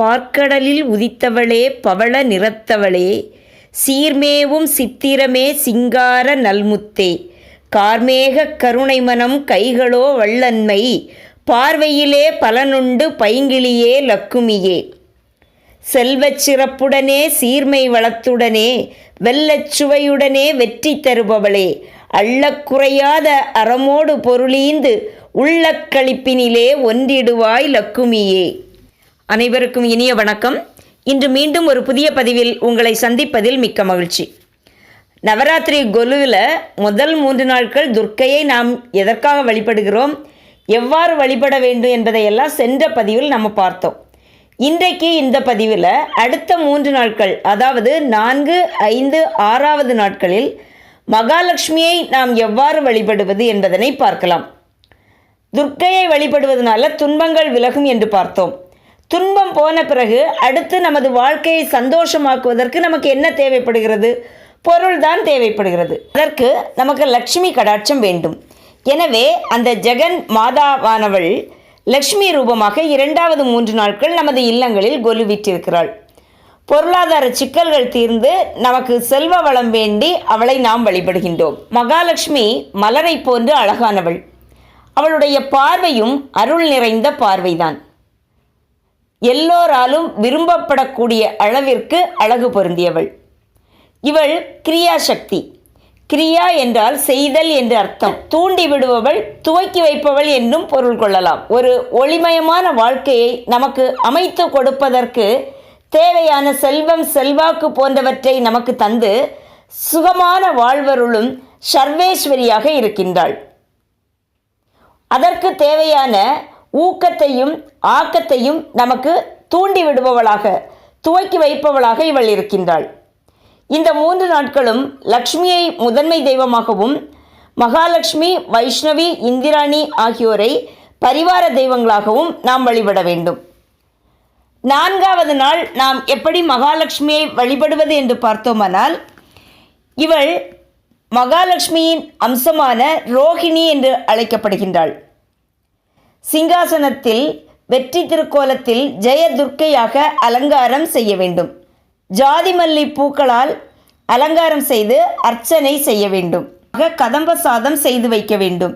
பார்க்கடலில் உதித்தவளே பவள நிறத்தவளே சீர்மேவும் சித்திரமே சிங்கார நல்முத்தே. கார்மேக கருணை மனம் கைகளோ வள்ளன்மை பார்வையிலே பலனுண்டு பைங்கிளியே லக்குமியே. செல்வச் சிறப்புடனே சீர்மை வளத்துடனே வெல்லச் சுவையுடனே வெற்றி தருபவளே. அள்ளக்குறையாத அறமோடு பொருளீந்து உள்ளக்களிப்பினிலே ஒன்றிடுவாய் லக்குமியே. அனைவருக்கும் இனிய வணக்கம். இன்று மீண்டும் ஒரு புதிய பதிவில் உங்களை சந்திப்பதில் மிக்க மகிழ்ச்சி. நவராத்திரி கொலுவில் முதல் மூன்று நாட்கள் துர்க்கையை நாம் எதற்காக வழிபடுகிறோம்? எவ்வாறு வழிபட வேண்டும் என்பதையெல்லாம் சென்ற பதிவில் நம்ம பார்த்தோம். இன்றைக்கு இந்த பதிவில் அடுத்த மூன்று நாட்கள் அதாவது நான்கு ஐந்து ஆறாவது நாட்களில் மகாலட்சுமியை நாம் எவ்வாறு வழிபடுவது என்பதனை பார்க்கலாம். துர்க்கையை வழிபடுவதனால துன்பங்கள் விலகும் என்று பார்த்தோம். துன்பம் போன பிறகு அடுத்து நமது வாழ்க்கையை சந்தோஷமாக்குவதற்கு நமக்கு என்ன தேவைப்படுகிறது? பொருள் தான் தேவைப்படுகிறது. அதற்கு நமக்கு லக்ஷ்மி கடாட்சம் வேண்டும். எனவே அந்த ஜெகன் மாதாவானவள் லக்ஷ்மி ரூபமாக இரண்டாவது மூன்று நாட்கள் நமது இல்லங்களில் கொலுவிட்டிருக்கிறாள் பொருளாதார சிக்கல்கள் தீர்ந்து நமக்கு செல்வ வளம் வேண்டி அவளை நாம் வழிபடுகின்றோம். மகாலட்சுமி மலரை போன்று அழகானவள். அவளுடைய பார்வையும் அருள் நிறைந்த பார்வைதான். எல்லோராலும் விரும்பப்படக்கூடிய அளவிற்கு அழகு பொருந்தியவள். இவள் கிரியா சக்தி கிரியா என்றால் செய்தல் என்று அர்த்தம். தூண்டி விடுபவள் துவக்கி வைப்பவள் என்னும் பொருள் கொள்ளலாம். ஒரு ஒளிமயமான வாழ்க்கையை நமக்கு அமைத்து கொடுப்பதற்கு தேவையான செல்வம் செல்வாக்கு போன்றவற்றை நமக்கு தந்து சுகமான வாழ்வருளும் சர்வேஸ்வரியாக இருக்கின்றாள். அதற்கு தேவையான ஊக்கத்தையும் ஆக்கத்தையும் நமக்கு தூண்டி விடுபவளாக துவக்கி வைப்பவளாக இவள் இருக்கின்றாள். இந்த மூன்று நாட்களும் லக்ஷ்மியை முதன்மை தெய்வமாகவும் மகாலட்சுமி வைஷ்ணவி இந்திராணி ஆகியோரை பரிவார தெய்வங்களாகவும் நாம் வழிபட வேண்டும். நான்காவது நாள் நாம் எப்படி மகாலட்சுமியை வழிபடுவது என்று பார்த்தோமானால் இவள் மகாலட்சுமியின் அம்சமான ரோஹிணி என்று அழைக்கப்படுகின்றாள். சிங்காசனத்தில் வெற்றி திருக்கோலத்தில் ஜெயதுர்க்கையாக அலங்காரம் செய்ய வேண்டும். ஜாதிமல்லி பூக்களால் அலங்காரம் செய்து அர்ச்சனை செய்ய வேண்டும். கதம்ப சாதம் செய்து வைக்க வேண்டும்.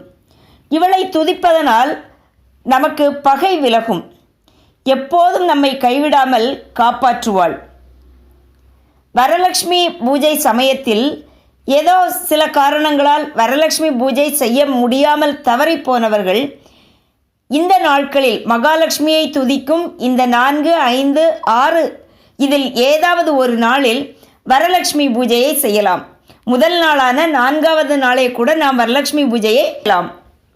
இவளை துதிப்பதனால் நமக்கு பகை விலகும். எப்போதும் நம்மை கைவிடாமல் காப்பாற்றுவாள். வரலட்சுமி பூஜை சமயத்தில் ஏதோ சில காரணங்களால் வரலட்சுமி பூஜை செய்ய முடியாமல் தவறி போனவர்கள் இந்த நாட்களில் மகாலட்சுமியை துதிக்கும் இந்த நான்கு ஐந்து ஆறு இதில் ஏதாவது ஒரு நாளில் வரலட்சுமி பூஜையை செய்யலாம். முதல் நாளான நான்காவது நாளே கூட நாம் வரலட்சுமி பூஜையை செய்யலாம்.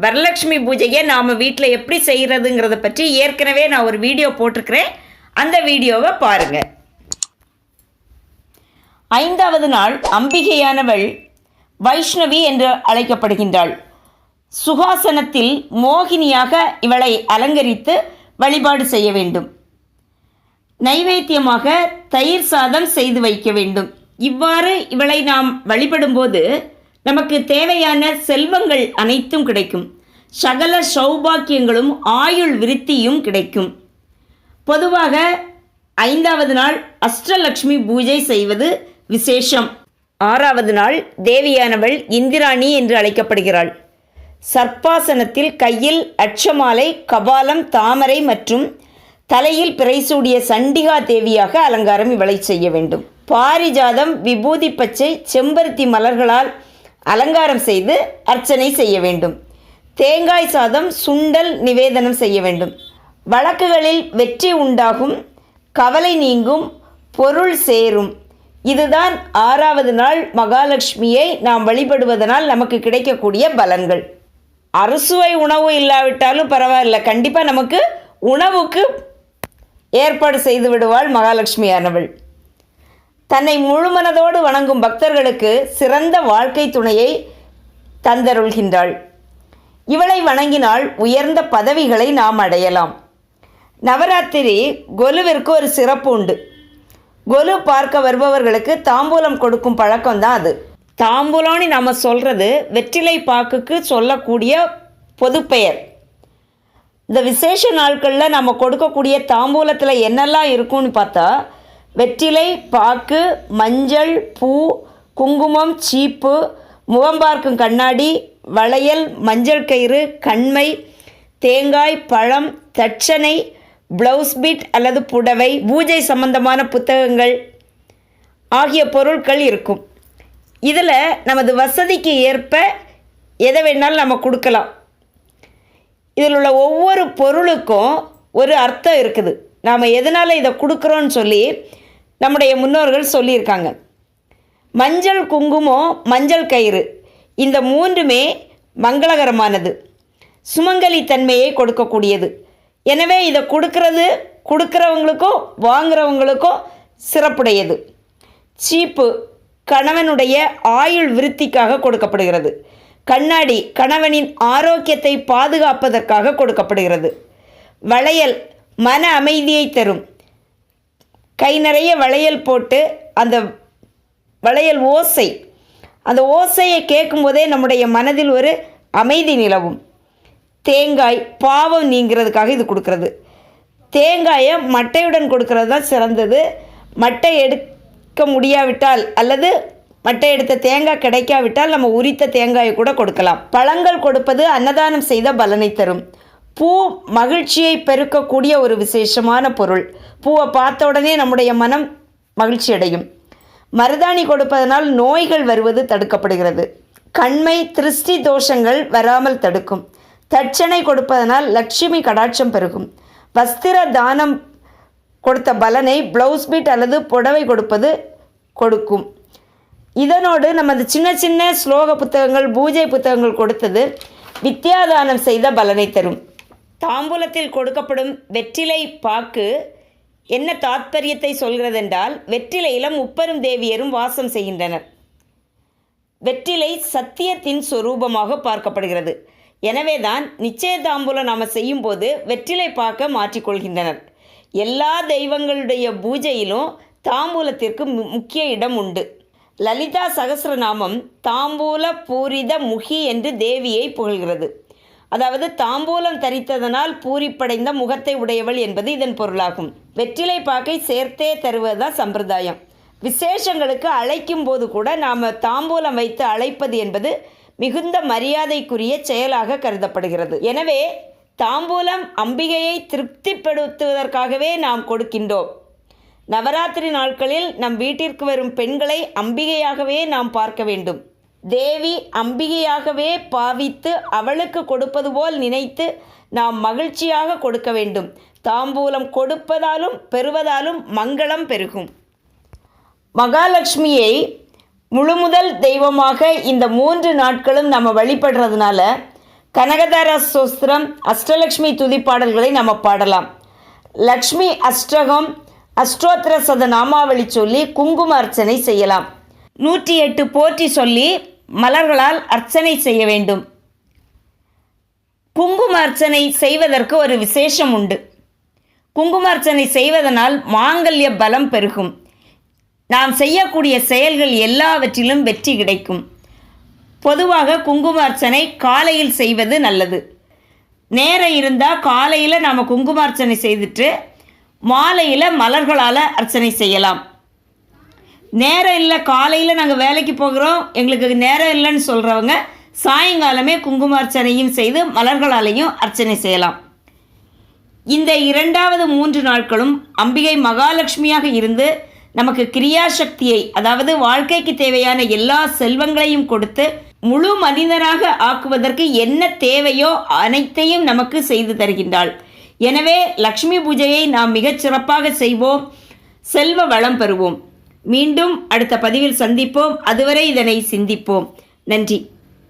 வரலட்சுமி பூஜையை நாம் வீட்டில் எப்படி செய்கிறதுங்கிறத பற்றி ஏற்கனவே நான் ஒரு வீடியோ போட்டிருக்கிறேன். அந்த வீடியோவை பாருங்கள் ஐந்தாவது நாள் அம்பிகையானவள் வைஷ்ணவி என்று அழைக்கப்படுகின்றாள். சுகாசனத்தில் மோகினியாக இவளை அலங்கரித்து வழிபாடு செய்ய வேண்டும். நைவேத்தியமாக தயிர் சாதம் செய்து வைக்க வேண்டும். இவ்வாறு இவளை நாம் வழிபடும்போது நமக்கு தேவையான செல்வங்கள் அனைத்தும் கிடைக்கும். சகல சௌபாக்கியங்களும் ஆயுள் விருத்தியும் கிடைக்கும். பொதுவாக ஐந்தாவது நாள் அஷ்டலக்ஷ்மி பூஜை செய்வது விசேஷம். ஆறாவது நாள் தேவியானவள் இந்திராணி என்று அழைக்கப்படுகிறாள். சர்ப்பாசனத்தில் கையில் அட்சமாலை கபாலம் தாமரை மற்றும் தலையில் பிறைசூடிய சண்டிகா தேவியாக அலங்காரம் இவளை செய்ய வேண்டும். பாரிஜாதம் விபூதி பச்சை செம்பருத்தி மலர்களால் அலங்காரம் செய்து அர்ச்சனை செய்ய வேண்டும். தேங்காய் சாதம் சுண்டல் நிவேதனம் செய்ய வேண்டும். வழக்குகளில் வெற்றி உண்டாகும் கவலை நீங்கும் பொருள் சேரும். இதுதான் ஆறாவது நாள் மகாலட்சுமியை நாம் வழிபடுவதனால் நமக்கு கிடைக்கக்கூடிய பலன்கள். அறுசுவை உணவு இல்லாவிட்டாலும் பரவாயில்ல. கண்டிப்பாக நமக்கு உணவுக்கு ஏற்பாடு செய்து விடுவாள் மகாலட்சுமியானவள் தன்னை முழுமனதோடு வணங்கும் பக்தர்களுக்கு சிறந்த வாழ்க்கை துணையை தந்தருள்கின்றாள். இவளை வணங்கினால் உயர்ந்த பதவிகளை நாம் அடையலாம். நவராத்திரி கொலுவிற்கு ஒரு சிறப்பு உண்டு. கொலு பார்க்க வருபவர்களுக்கு தாம்பூலம் கொடுக்கும் பழக்கம்தான் அது. தாம்பூலம்னு நம்ம சொல்கிறது வெற்றிலை பாக்குக்கு சொல்லக்கூடிய பொதுப்பெயர். இந்த விசேஷ நாட்களில் நம்ம கொடுக்கக்கூடிய தாம்பூலத்தில் என்னெல்லாம் இருக்கும்னு பார்த்தா வெற்றிலை பாக்கு மஞ்சள் பூ குங்குமம் சீப்பு முகம் பார்க்கும் கண்ணாடி வளையல் மஞ்சள் கயிறு கண்மை தேங்காய் பழம் தட்சணை ப்ளவுஸ் பிட் அல்லது புடவை பூஜை சம்பந்தமான புத்தகங்கள் ஆகிய பொருட்கள் இருக்கும். இதில் நமது வசதிக்கு ஏற்ப எதை வேணாலும் நம்ம கொடுக்கலாம். இதில் உள்ள ஒவ்வொரு பொருளுக்கும் ஒரு அர்த்தம் இருக்குது. நாம் எதனால் இதை கொடுக்குறோன்னு சொல்லி நம்முடைய முன்னோர்கள் சொல்லியிருக்காங்க. மஞ்சள் குங்குமம் மஞ்சள் கயிறு. இந்த மூன்றுமே மங்களகரமானது. சுமங்கலி தன்மையை கொடுக்கக்கூடியது. எனவே இதை கொடுக்கறது கொடுக்குறவங்களுக்கும் வாங்குறவங்களுக்கும் சிறப்புடையது. சீப்பு. கணவனுடைய ஆயுள் விருத்திக்காக கொடுக்கப்படுகிறது. கண்ணாடி கணவனின் ஆரோக்கியத்தை பாதுகாப்பதற்காக கொடுக்கப்படுகிறது. வளையல் மன அமைதியை தரும். கை நிறைய வளையல் போட்டு அந்த வளையல் ஓசை. அந்த ஓசையை கேட்கும்போதே நம்முடைய மனதில் ஒரு அமைதி நிலவும். தேங்காய் பாவம் நீங்கிறதுக்காக இது கொடுக்கறது. தேங்காயை மட்டையுடன் கொடுக்கறது தான் சிறந்தது. மட்டை எடு முடியாவிட்டால் அல்லது மட்டை எடுத்த தேங்காய் கிடைக்காவிட்டால் நம்ம உரித்த தேங்காயை கூட கொடுக்கலாம். பழங்கள் கொடுப்பது அன்னதானம் செய்த பலனை தரும். பூ மகிழ்ச்சியை பெருக்கக்கூடிய ஒரு விசேஷமான பொருள். பூவை பார்த்த உடனே நம்முடைய மனம் மகிழ்ச்சி அடையும். மருதாணி கொடுப்பதனால் நோய்கள் வருவது தடுக்கப்படுகிறது. கண்மை திருஷ்டி தோஷங்கள் வராமல் தடுக்கும். தட்சணை கொடுப்பதனால் லட்சுமி கடாட்சம் பெருகும். வஸ்திர தானம் கொடுத்த பலனை ப்ளவுஸ் பீட் அல்லது புடவை கொடுப்பது கொடுக்கும். இதனோடு நமது சின்ன சின்ன ஸ்லோக புத்தகங்கள் பூஜை புத்தகங்கள் கொடுத்தது வித்யாதானம் செய்த பலனை தரும். தாம்பூலத்தில் கொடுக்கப்படும் வெற்றிலை பாக்கு என்ன தாத்பரியத்தை சொல்கிறதென்றால் வெற்றிலையிலும் உப்பரும் தேவியரும் வாசம் செய்கின்றனர். வெற்றிலை சத்தியத்தின் சொரூபமாக பார்க்கப்படுகிறது. எனவேதான் நிச்சய தாம்பூலம் நாம் செய்யும்போது வெற்றிலை பார்க்க மாற்றிக்கொள்கின்றனர். எல்லா தெய்வங்களுடைய பூஜையிலும் தாம்பூலத்திற்கு மு- முக்கிய இடம் உண்டு. லலிதா சகசிரநாமம் தாம்பூல பூரித முகி என்று தேவியை புகழ்கிறது. அதாவது தாம்பூலம் தரித்ததனால் பூரிப்படைந்த முகத்தை உடையவள் என்பது இதன் பொருளாகும். வெற்றிலை பாக்கை சேர்த்தே தருவதுதான் சம்பிரதாயம். விசேஷங்களுக்கு அழைக்கும் போது கூட நாம் தாம்பூலம் வைத்து அழைப்பது என்பது மிகுந்த மரியாதைக்குரிய செயலாக கருதப்படுகிறது. எனவே தாம்பூலம் அம்பிகையை திருப்திப்படுத்துவதற்காகவே நாம் கொடுக்கின்றோம். நவராத்திரி நாட்களில் நம் வீட்டிற்கு வரும் பெண்களை அம்பிகையாகவே நாம் பார்க்க வேண்டும். தேவி அம்பிகையாகவே பாவித்து அவளுக்கு கொடுப்பது போல் நினைத்து நாம் மகிழ்ச்சியாக கொடுக்க வேண்டும். தாம்பூலம் கொடுப்பதாலும் பெறுவதாலும் மங்களம் பெருகும். மகாலட்சுமியை முழுமுதல் தெய்வமாக இந்த மூன்று நாட்களும் நம்ம வழிபடுறதுனால கனகதார சோஸ்திரம் அஷ்டலக்ஷ்மி துதிப்பாடல்களை நம்ம பாடலாம். லக்ஷ்மி அஷ்டகம் அஷ்டோத்திர சத நாமாவளி சொல்லி குங்கும அர்ச்சனை செய்யலாம். நூற்றி எட்டு போற்றி சொல்லி மலர்களால் அர்ச்சனை செய்ய வேண்டும். குங்கும அர்ச்சனை செய்வதற்கு ஒரு விசேஷம் உண்டு. குங்கும அர்ச்சனை செய்வதனால் மாங்கல்ய பலம் பெருகும். நாம் செய்யக்கூடிய செயல்கள் எல்லாவற்றிலும் வெற்றி கிடைக்கும். பொதுவாக குங்கும அர்ச்சனை காலையில் செய்வது நல்லது. நேரம் இருந்தால் காலையில் நாம் குங்கும அர்ச்சனை செய்துட்டு மாலையில் மலர்களால் அர்ச்சனை செய்யலாம். நேரம் இல்லை காலையில் நாங்கள் வேலைக்கு போகிறோம் எங்களுக்கு நேரம் இல்லைன்னு சொல்கிறவங்க சாயங்காலமே குங்கும அர்ச்சனையும் செய்து மலர்களாலையும் அர்ச்சனை செய்யலாம். இந்த இரண்டாவது மூன்று நாட்களும் அம்பிகை மகாலட்சுமியாக இருந்து நமக்கு கிரியாசக்தியை அதாவது வாழ்க்கைக்கு தேவையான எல்லா செல்வங்களையும் கொடுத்து முழு மனிதனாக ஆக்குவதற்கு என்ன தேவையோ அனைத்தையும் நமக்கு செய்து தருகின்றாள். எனவே லக்ஷ்மி பூஜையை நாம் மிகச் சிறப்பாக செய்வோம். செல்வ வளம் பெறுவோம். மீண்டும் அடுத்த பதிவில் சந்திப்போம். அதுவரை இதனை சிந்திப்போம். நன்றி.